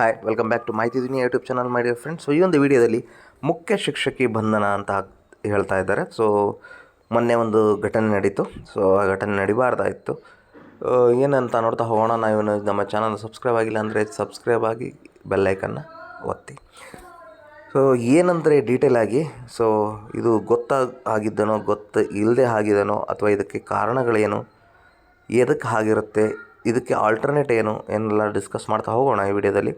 Hi welcome back to Mahiti Duniya YouTube channel my dear friends so ಈ ಒಂದು ವಿಡಿಯೋದಲ್ಲಿ ಮುಖ್ಯ ಶಿಕ್ಷಕಿ ಬಂಧನ ಅಂತ ಹೇಳ್ತಾ ಇದ್ದಾರೆ. ಸೊ ಮೊನ್ನೆ ಒಂದು ಘಟನೆ ನಡೀತು. ಸೊ ಆ ಘಟನೆ ನಡಿಬಾರ್ದಾಯಿತು ಏನಂತ ನೋಡ್ತಾ ಹೋಗೋಣ. ನಾವು ನಮ್ಮ ಚಾನಲ್ ಸಬ್ಸ್ಕ್ರೈಬ್ ಆಗಿಲ್ಲ ಅಂದರೆ ಸಬ್ಸ್ಕ್ರೈಬ್ ಆಗಿ ಬೆಲ್ಲೈಕನ್ನು ಒತ್ತಿ. ಸೊ ಏನಂದರೆ ಡೀಟೇಲ್ ಆಗಿ ಸೊ ಇದು ಗೊತ್ತಾಗಿದ್ದನೋ ಗೊತ್ತು ಇಲ್ಲದೆ ಆಗಿದನೋ ಅಥವಾ ಇದಕ್ಕೆ ಕಾರಣಗಳೇನು ಎದಕ್ಕೆ ಆಗಿರುತ್ತೆ ಇದಕ್ಕೆ ಆಲ್ಟರ್ನೇಟ್ ಏನು ಏನೆಲ್ಲ ಡಿಸ್ಕಸ್ ಮಾಡ್ತಾ ಹೋಗೋಣ ಈ ವಿಡಿಯೋದಲ್ಲಿ.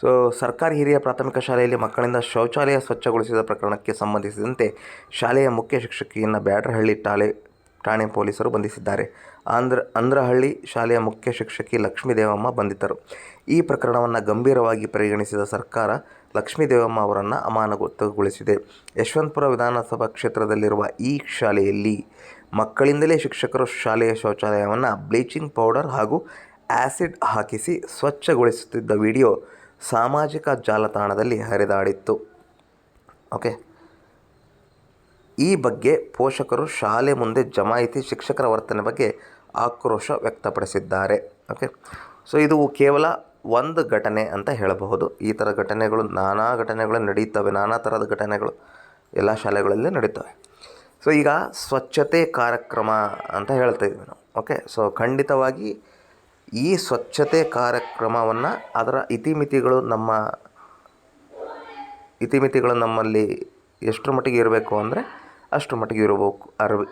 ಸೊ ಸರ್ಕಾರಿ ಹಿರಿಯ ಪ್ರಾಥಮಿಕ ಶಾಲೆಯಲ್ಲಿ ಮಕ್ಕಳಿಂದ ಶೌಚಾಲಯ ಸ್ವಚ್ಛಗೊಳಿಸಿದ ಪ್ರಕರಣಕ್ಕೆ ಸಂಬಂಧಿಸಿದಂತೆ ಶಾಲೆಯ ಮುಖ್ಯ ಶಿಕ್ಷಕಿಯನ್ನು ಬ್ಯಾಡ್ರಹಳ್ಳಿ ಠಾಣೆ ಠಾಣೆ ಪೊಲೀಸರು ಬಂಧಿಸಿದ್ದಾರೆ. ಆಂಧ್ರ, ಅಂದ್ರಹಳ್ಳಿ ಶಾಲೆಯ ಮುಖ್ಯ ಶಿಕ್ಷಕಿ ಲಕ್ಷ್ಮೀ ದೇವಮ್ಮ ಬಂಧಿತರು. ಈ ಪ್ರಕರಣವನ್ನು ಗಂಭೀರವಾಗಿ ಪರಿಗಣಿಸಿದ ಸರ್ಕಾರ ಲಕ್ಷ್ಮೀ ದೇವಮ್ಮ ಅವರನ್ನು ಅಮಾನತುಗೊಳಿಸಿದೆ. ಯಶವಂತಪುರ ವಿಧಾನಸಭಾ ಕ್ಷೇತ್ರದಲ್ಲಿರುವ ಈ ಶಾಲೆಯಲ್ಲಿ ಮಕ್ಕಳಿಂದಲೇ ಶಿಕ್ಷಕರು ಶಾಲೆಯ ಶೌಚಾಲಯವನ್ನು ಬ್ಲೀಚಿಂಗ್ ಪೌಡರ್ ಹಾಗೂ ಆ್ಯಸಿಡ್ ಹಾಕಿಸಿ ಸ್ವಚ್ಛಗೊಳಿಸುತ್ತಿದ್ದ ವಿಡಿಯೋ ಸಾಮಾಜಿಕ ಜಾಲತಾಣದಲ್ಲಿ ಹರಿದಾಡಿತ್ತು. ಓಕೆ. ಈ ಬಗ್ಗೆ ಪೋಷಕರು ಶಾಲೆ ಮುಂದೆ ಜಮಾಯಿತಿ ಶಿಕ್ಷಕರ ವರ್ತನೆ ಬಗ್ಗೆ ಆಕ್ರೋಶ ವ್ಯಕ್ತಪಡಿಸಿದ್ದಾರೆ. ಓಕೆ. ಸೊ, ಇದು ಕೇವಲ ಒಂದು ಘಟನೆ ಅಂತ ಹೇಳಬಹುದು. ಈ ಥರ ಘಟನೆಗಳು, ನಾನಾ ಘಟನೆಗಳು ನಡೆಯುತ್ತವೆ ನಾನಾ ಥರದ ಘಟನೆಗಳು ಎಲ್ಲ ಶಾಲೆಗಳಲ್ಲೇ ನಡೀತವೆ. ಸೊ ಈಗ ಸ್ವಚ್ಛತೆ ಕಾರ್ಯಕ್ರಮ ಅಂತ ಹೇಳ್ತಾ ಇದ್ವಿ ನಾವು. ಓಕೆ ಸೊ ಖಂಡಿತವಾಗಿ ಈ ಸ್ವಚ್ಛತೆ ಕಾರ್ಯಕ್ರಮವನ್ನು ಅದರ ಇತಿಮಿತಿಗಳು ನಮ್ಮ ಇತಿಮಿತಿಗಳು ನಮ್ಮಲ್ಲಿ ಎಷ್ಟರ ಮಟ್ಟಿಗೆ ಇರಬೇಕು ಅಂದರೆ ಅಷ್ಟರ ಮಟ್ಟಿಗೆ ಇರಬೇಕು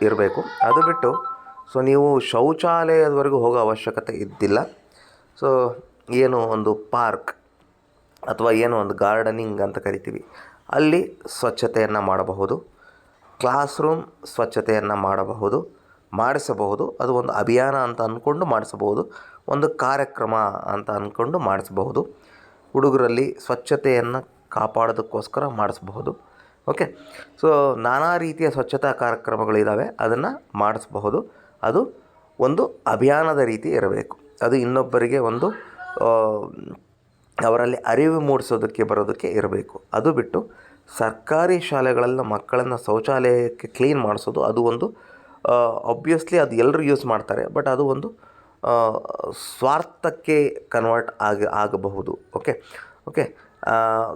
ಇರಬೇಕು. ಅದು ಬಿಟ್ಟು ಸೊ ನೀವು ಶೌಚಾಲಯದವರೆಗೂ ಹೋಗೋ ಅವಶ್ಯಕತೆ ಇದ್ದಿಲ್ಲ. ಸೊ ಏನು ಒಂದು ಪಾರ್ಕ್ ಅಥವಾ ಏನು ಒಂದು ಗಾರ್ಡನಿಂಗ್ ಅಂತ ಕರಿತೀವಿ. ಅಲ್ಲಿ ಸ್ವಚ್ಛತೆಯನ್ನು ಮಾಡಬಹುದು. ಕ್ಲಾಸ್ ರೂಮ್ ಸ್ವಚ್ಛತೆಯನ್ನು ಮಾಡಬಹುದು, ಮಾಡಿಸಬಹುದು. ಅದು ಒಂದು ಅಭಿಯಾನ ಅಂತ ಅಂದ್ಕೊಂಡು ಮಾಡಿಸಬಹುದು. ಒಂದು ಕಾರ್ಯಕ್ರಮ ಅಂತ ಅಂದ್ಕೊಂಡು ಮಾಡಿಸಬಹುದು. ಹುಡುಗರಲ್ಲಿ ಸ್ವಚ್ಛತೆಯನ್ನು ಕಾಪಾಡೋದಕ್ಕೋಸ್ಕರ ಮಾಡಿಸಬಹುದು. ಓಕೆ ಸೊ ನಾನಾ ರೀತಿಯ ಸ್ವಚ್ಛತಾ ಕಾರ್ಯಕ್ರಮಗಳಿದ್ದಾವೆ ಅದನ್ನು ಮಾಡಿಸಬಹುದು. ಅದು ಒಂದು ಅಭಿಯಾನದ ರೀತಿ ಇರಬೇಕು. ಅದು ಇನ್ನೊಬ್ಬರಿಗೆ ಒಂದು ಅವರಲ್ಲಿ ಅರಿವು ಮೂಡಿಸೋದಕ್ಕೆ ಬರೋದಕ್ಕೆ ಇರಬೇಕು. ಅದು ಬಿಟ್ಟು ಸರ್ಕಾರಿ ಶಾಲೆಗಳಲ್ಲಿ ಮಕ್ಕಳನ್ನು ಶೌಚಾಲಯಕ್ಕೆ ಕ್ಲೀನ್ ಮಾಡಿಸೋದು ಅದು ಒಂದು ಒಬ್ವಿಯಸ್ಲಿ ಅದು ಎಲ್ಲರೂ ಯೂಸ್ ಮಾಡ್ತಾರೆ ಬಟ್ ಅದು ಒಂದು ಸ್ವಾರ್ಥಕ್ಕೆ ಕನ್ವರ್ಟ್ ಆಗಿ, ಆಗಬಹುದು ಓಕೆ ಓಕೆ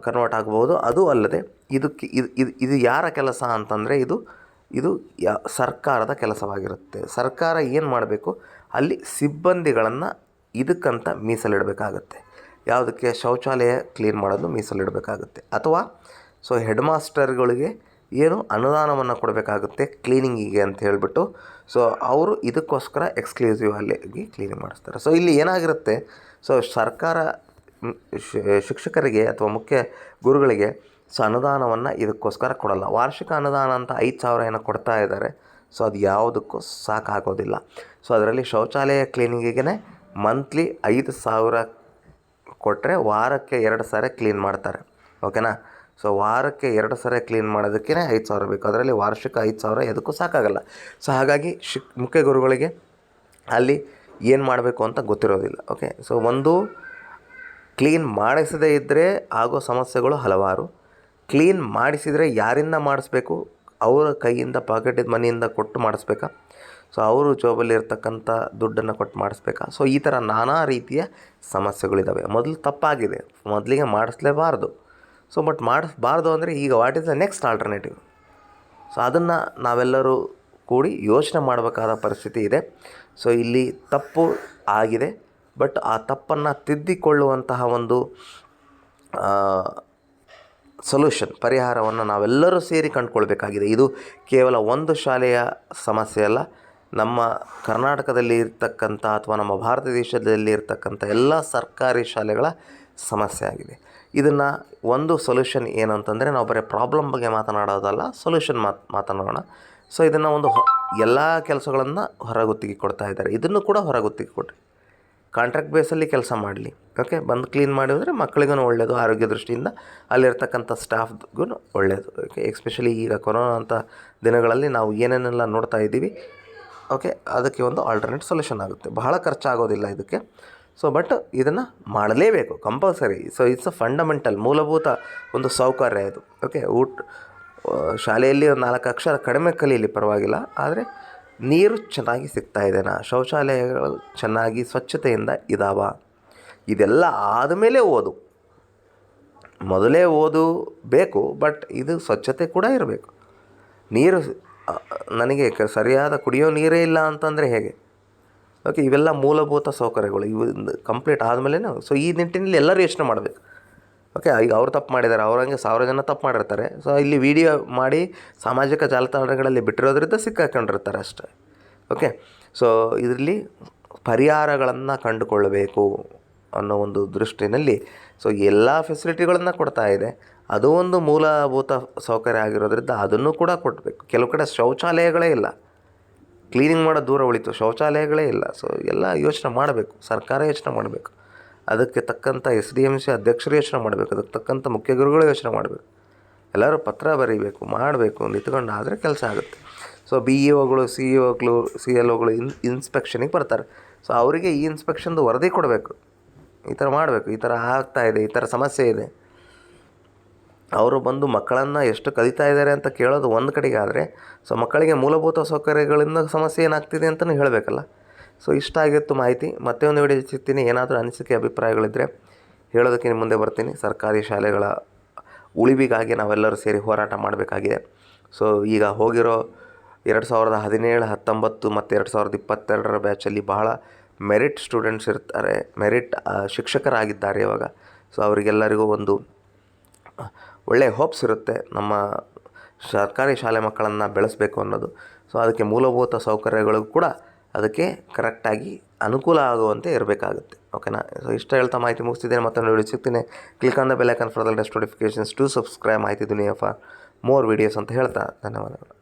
ಕನ್ವರ್ಟ್ ಆಗಬಹುದು, ಅದು ಅಲ್ಲದೆ ಇದಕ್ಕೆ ಇದು ಇದು ಇದು ಯಾರ ಕೆಲಸ ಅಂತಂದರೆ ಇದು ಇದು ಯಾ, ಸರ್ಕಾರದ ಕೆಲಸವಾಗಿರುತ್ತೆ. ಸರ್ಕಾರ ಏನು ಮಾಡಬೇಕು? ಅಲ್ಲಿ ಸಿಬ್ಬಂದಿಗಳನ್ನು ಇದಕ್ಕಂತ ಮೀಸಲಿಡಬೇಕಾಗತ್ತೆ. ಯಾವುದಕ್ಕೆ? ಶೌಚಾಲಯ ಕ್ಲೀನ್ ಮಾಡಲು ಮೀಸಲಿಡಬೇಕಾಗುತ್ತೆ. ಅಥವಾ ಸೊ ಹೆಡ್ ಮಾಸ್ಟರ್ಗಳಿಗೆ ಏನು ಅನುದಾನವನ್ನು ಕೊಡಬೇಕಾಗುತ್ತೆ ಕ್ಲೀನಿಂಗಿಗೆ ಅಂತ ಹೇಳಿಬಿಟ್ಟು. ಸೊ ಅವರು ಇದಕ್ಕೋಸ್ಕರ ಎಕ್ಸ್ಕ್ಲೂಸಿವ್ ಅಲ್ಲಿ ಕ್ಲೀನಿಂಗ್ ಮಾಡಿಸ್ತಾರೆ. ಸೊ ಇಲ್ಲಿ ಏನಾಗಿರುತ್ತೆ, ಸೊ ಸರ್ಕಾರ ಶಿಕ್ಷಕರಿಗೆ ಅಥವಾ ಮುಖ್ಯ ಗುರುಗಳಿಗೆ ಸೊ ಅನುದಾನವನ್ನು ಇದಕ್ಕೋಸ್ಕರ ಕೊಡಲ್ಲ. ವಾರ್ಷಿಕ ಅನುದಾನ ಅಂತ ಐದು ಸಾವಿರ ಏನೋ ಕೊಡ್ತಾ ಇದ್ದಾರೆ. ಸೊ ಅದು ಯಾವುದಕ್ಕೂ ಸಾಕಾಗೋದಿಲ್ಲ. ಸೊ ಅದರಲ್ಲಿ ಶೌಚಾಲಯ ಕ್ಲೀನಿಂಗಿಗೆ ಮಂತ್ಲಿ ಐದು ಸಾವಿರ ಕೊಟ್ಟರೆ ವಾರಕ್ಕೆ ಎರಡು ಸಾರಿ ಕ್ಲೀನ್ ಮಾಡ್ತಾರೆ. ಓಕೆನಾ? ಸೊ ವಾರಕ್ಕೆ ಎರಡು ಸರಿ ಕ್ಲೀನ್ ಮಾಡೋದಕ್ಕೇ ಐದು ಸಾವಿರ ಬೇಕು. ಅದರಲ್ಲಿ ವಾರ್ಷಿಕ ಐದು ಸಾವಿರ ಎದಕ್ಕೂ ಸಾಕಾಗಲ್ಲ. ಸೊ ಹಾಗಾಗಿ ಶಿಕ್, ಮುಖ್ಯ ಗುರುಗಳಿಗೆ ಅಲ್ಲಿ ಏನು ಮಾಡಬೇಕು ಅಂತ ಗೊತ್ತಿರೋದಿಲ್ಲ. ಓಕೆ ಸೊ ಒಂದು, ಕ್ಲೀನ್ ಮಾಡಿಸದೇ ಇದ್ದರೆ ಆಗೋ ಸಮಸ್ಯೆಗಳು ಹಲವಾರು. ಕ್ಲೀನ್ ಮಾಡಿಸಿದರೆ ಯಾರಿಂದ ಮಾಡಿಸ್ಬೇಕು? ಅವರ ಕೈಯಿಂದ, ಪಾಕೆಟಿದ, ಮನೆಯಿಂದ ಕೊಟ್ಟು ಮಾಡಿಸ್ಬೇಕಾ? ಸೊ ಅವರು ಜೋಬಲ್ಲಿ ಇರ್ತಕ್ಕಂಥ ದುಡ್ಡನ್ನು ಕೊಟ್ಟು ಮಾಡಿಸ್ಬೇಕಾ? ಸೊ ಈ ಥರ ನಾನಾ ರೀತಿಯ ಸಮಸ್ಯೆಗಳಿದ್ದಾವೆ ಮೊದಲು ತಪ್ಪಾಗಿದೆ. ಮೊದಲಿಗೆ ಮಾಡಿಸ್ಲೇಬಾರ್ದು. ಸೊ ಬಟ್ ಮಾಡಿಸ್ಬಾರ್ದು ಅಂದರೆ ಈಗ what is the next alternative so ಅದನ್ನು ನಾವೆಲ್ಲರೂ ಕೂಡಿ ಯೋಚನೆ ಮಾಡಬೇಕಾದ ಪರಿಸ್ಥಿತಿ ಇದೆ. ಸೊ ಇಲ್ಲಿ ತಪ್ಪು ಆಗಿದೆ. ಬಟ್ ಆ ತಪ್ಪನ್ನು ತಿದ್ದಿಕೊಳ್ಳುವಂತಹ ಒಂದು ಸೊಲ್ಯೂಷನ್ ಪರಿಹಾರವನ್ನು ನಾವೆಲ್ಲರೂ ಸೇರಿ ಕಂಡುಕೊಳ್ಬೇಕಾಗಿದೆ. ಇದು ಕೇವಲ ಒಂದು ಶಾಲೆಯ ಸಮಸ್ಯೆ ಅಲ್ಲ. ನಮ್ಮ ಕರ್ನಾಟಕದಲ್ಲಿ ಇರ್ತಕ್ಕಂಥ ಅಥವಾ ನಮ್ಮ ಭಾರತ ದೇಶದಲ್ಲಿ ಇರ್ತಕ್ಕಂಥ ಎಲ್ಲ ಸರ್ಕಾರಿ ಶಾಲೆಗಳ ಸಮಸ್ಯೆ ಆಗಿದೆ. ಇದನ್ನು ಒಂದು ಸೊಲ್ಯೂಷನ್ ಏನು ಅಂತಂದರೆ ನಾವು ಬರೀ ಪ್ರಾಬ್ಲಮ್ ಬಗ್ಗೆ ಮಾತನಾಡೋದಲ್ಲ ಸೊಲ್ಯೂಷನ್ ಮಾತು, ಮಾತನಾಡೋಣ. ಸೊ ಇದನ್ನು ಒಂದು ಎಲ್ಲ ಕೆಲಸಗಳನ್ನು ಹೊರಗುತ್ತಿಗೆ ಕೊಡ್ತಾ ಇದ್ದಾರೆ. ಇದನ್ನು ಕೂಡ ಹೊರಗುತ್ತಿಗೆ ಕೊಡಿ ಕಾಂಟ್ರಾಕ್ಟ್ ಬೇಸಲ್ಲಿ ಕೆಲಸ ಮಾಡಲಿ. ಓಕೆ ಬಂದು ಕ್ಲೀನ್ ಮಾಡಿದರೆ ಮಕ್ಕಳಿಗೂ ಒಳ್ಳೆಯದು ಆರೋಗ್ಯ ದೃಷ್ಟಿಯಿಂದ ಅಲ್ಲಿರ್ತಕ್ಕಂಥ ಸ್ಟಾಫ್ಗೂ ಒಳ್ಳೆಯದು ಓಕೆ ಎಸ್ಪೆಷಲಿ ಈಗ ಕೊರೋನಾ ಅಂತ ದಿನಗಳಲ್ಲಿ ನಾವು ಏನೇನೆಲ್ಲ ನೋಡ್ತಾ ಇದ್ದೀವಿ. ಓಕೆ ಅದಕ್ಕೆ ಒಂದು ಆಲ್ಟರ್ನೇಟ್ ಸೊಲ್ಯೂಷನ್ ಆಗುತ್ತೆ. ಬಹಳ ಖರ್ಚಾಗೋದಿಲ್ಲ ಇದಕ್ಕೆ. ಸೊ ಬಟ್ ಇದನ್ನು ಮಾಡಲೇಬೇಕು compulsory so it's a fundamental ಮೂಲಭೂತ ಒಂದು ಸೌಕರ್ಯ ಇದು. ಓಕೆ ಊಟ ಶಾಲೆಯಲ್ಲಿ ಒಂದು ನಾಲ್ಕು ಅಕ್ಷರ ಕಡಿಮೆ ಕಲೀಲಿ ಪರವಾಗಿಲ್ಲ, ಆದರೆ ನೀರು ಚೆನ್ನಾಗಿ ಸಿಗ್ತಾ ಇದೆನಾ ಶೌಚಾಲಯಗಳು ಚೆನ್ನಾಗಿ ಸ್ವಚ್ಛತೆಯಿಂದ ಇದಾವ. ಇದೆಲ್ಲ ಆದಮೇಲೆ ಓದು. ಮೊದಲೇ ಓದು ಬೇಕು ಬಟ್ ಇದು ಸ್ವಚ್ಛತೆ ಕೂಡ ಇರಬೇಕು. ನೀರು ನನಗೆ ಸರಿಯಾದ ಕುಡಿಯೋ ನೀರೇ ಇಲ್ಲ ಅಂತಂದರೆ ಹೇಗೆ? ಓಕೆ ಇವೆಲ್ಲ ಮೂಲಭೂತ ಸೌಕರ್ಯಗಳು. ಇವು ಕಂಪ್ಲೀಟ್ ಆದಮೇಲೆ ಸೊ ಈ ನಿಟ್ಟಿನಲ್ಲಿ ಎಲ್ಲರೂ ಯೋಚನೆ ಮಾಡಬೇಕು. ಓಕೆ ಈಗ ಅವ್ರು ತಪ್ಪು ಮಾಡಿದ್ದಾರೆ ಅವ್ರಂಗೆ ಸಾವಿರ ಜನ ತಪ್ಪು ಮಾಡಿರ್ತಾರೆ. ಸೊ ಇಲ್ಲಿ ವಿಡಿಯೋ ಮಾಡಿ ಸಾಮಾಜಿಕ ಜಾಲತಾಣಗಳಲ್ಲಿ ಬಿಟ್ಟಿರೋದ್ರಿಂದ ಸಿಕ್ಕಾಕೊಂಡಿರ್ತಾರೆ ಅಷ್ಟೇ. ಓಕೆ ಸೊ ಇದರಲ್ಲಿ ಪರಿಹಾರಗಳನ್ನು ಕಂಡುಕೊಳ್ಳಬೇಕು ಅನ್ನೋ ಒಂದು ದೃಷ್ಟಿನಲ್ಲಿ ಸೊ ಎಲ್ಲ ಫೆಸಿಲಿಟಿಗಳನ್ನು ಕೊಡ್ತಾ ಇದೆ. ಅದು ಒಂದು ಮೂಲಭೂತ ಸೌಕರ್ಯ ಆಗಿರೋದ್ರಿಂದ ಅದನ್ನು ಕೂಡ ಕೊಡಬೇಕು. ಕೆಲವು ಕಡೆ ಶೌಚಾಲಯಗಳೇ ಇಲ್ಲ. ಕ್ಲೀನಿಂಗ್ ಮಾಡೋ ದೂರ ಉಳಿತು. ಶೌಚಾಲಯಗಳೇ ಇಲ್ಲ. ಸೊ ಎಲ್ಲ ಯೋಚನೆ ಮಾಡಬೇಕು. ಸರ್ಕಾರ ಯೋಚನೆ ಮಾಡಬೇಕು. ಅದಕ್ಕೆ ತಕ್ಕಂಥ ಎಸ್ ಡಿ ಎಂ ಸಿ ಅಧ್ಯಕ್ಷರು ಯೋಚನೆ ಮಾಡಬೇಕು. ಅದಕ್ಕೆ ತಕ್ಕಂಥ ಮುಖ್ಯ ಗುರುಗಳು ಯೋಚನೆ ಮಾಡಬೇಕು. ಎಲ್ಲರೂ ಪತ್ರ ಬರೀಬೇಕು, ಮಾಡಬೇಕು ನಿಂತ್ಕೊಂಡು ಆದರೆ ಕೆಲಸ ಆಗುತ್ತೆ. ಸೊ ಬಿ ಇ ಒಗಳು ಸಿ ಇ ಒಗಳು ಸಿ ಎಲ್ ಒಗಳು ಇನ್ ಇನ್ಸ್ಪೆಕ್ಷನಿಗೆ ಬರ್ತಾರೆ. ಸೊ ಅವರಿಗೆ ಈ ಇನ್ಸ್ಪೆಕ್ಷನ್ದು ವರದಿ ಕೊಡಬೇಕು. ಈ ಥರ ಮಾಡಬೇಕು. ಈ ಥರ ಆಗ್ತಾ ಇದೆ, ಈ ಥರ ಸಮಸ್ಯೆ ಇದೆ. ಅವರು ಬಂದು ಮಕ್ಕಳನ್ನು ಎಷ್ಟು ಕಲಿತಾ ಇದ್ದಾರೆ ಅಂತ ಕೇಳೋದು ಒಂದು ಕಡೆಗೆ ಆದರೆ ಸೊ ಮಕ್ಕಳಿಗೆ ಮೂಲಭೂತ ಸೌಕರ್ಯಗಳಿಂದ ಸಮಸ್ಯೆ ಏನಾಗ್ತಿದೆ ಅಂತಲೂ ಹೇಳಬೇಕಲ್ಲ. ಸೊ ಇಷ್ಟ ಆಗಿತ್ತು ಮಾಹಿತಿ, ಮತ್ತೆ ಒಂದು ವಿಡಿಯೋ ಸಿಗ್ತೀನಿ. ಏನಾದರೂ ಅನಿಸಿಕೆ ಅಭಿಪ್ರಾಯಗಳಿದ್ದರೆ ಹೇಳೋದಕ್ಕೆ ನಿಮ್ಮ ಮುಂದೆ ಬರ್ತೀನಿ. ಸರ್ಕಾರಿ ಶಾಲೆಗಳ ಉಳಿವಿಗಾಗಿ ನಾವೆಲ್ಲರೂ ಸೇರಿ ಹೋರಾಟ ಮಾಡಬೇಕಾಗಿದೆ. ಸೊ ಈಗ ಹೋಗಿರೋ ಎರಡು ಸಾವಿರದ ಹದಿನೇಳು, ಹತ್ತೊಂಬತ್ತು ಮತ್ತು ಎರಡು ಸಾವಿರದ ಇಪ್ಪತ್ತೆರಡರ ಬ್ಯಾಚಲ್ಲಿ ಬಹಳ ಮೆರಿಟ್ ಸ್ಟೂಡೆಂಟ್ಸ್ ಇರ್ತಾರೆ ಮೆರಿಟ್ ಶಿಕ್ಷಕರಾಗಿದ್ದಾರೆ ಇವಾಗ. ಸೊ ಅವರಿಗೆಲ್ಲರಿಗೂ ಒಂದು ಒಳ್ಳೆಯ ಹೋಪ್ಸ್ ಇರುತ್ತೆ. ನಮ್ಮ ಸರ್ಕಾರಿ ಶಾಲೆ ಮಕ್ಕಳನ್ನು ಬೆಳೆಸಬೇಕು ಅನ್ನೋದು. ಸೊ ಅದಕ್ಕೆ ಮೂಲಭೂತ ಸೌಕರ್ಯಗಳು ಕೂಡ ಅದಕ್ಕೆ ಕರೆಕ್ಟಾಗಿ ಅನುಕೂಲ ಆಗುವಂತೆ ಇರಬೇಕಾಗುತ್ತೆ. ಓಕೆನಾ ಸೊ ಇಷ್ಟ ಹೇಳ್ತಾ ಮಾಹಿತಿ ಮುಗಿಸ್ತಿದ್ದೇನೆ. ಮತ್ತೊಂದು ವಿಡಿಯೋ ಸಿಗ್ತೀನಿ. Click on the bell icon for the latest notifications to subscribe Mahiti Duniya for more videos ಅಂತ ಹೇಳ್ತಾ. ಧನ್ಯವಾದಗಳು.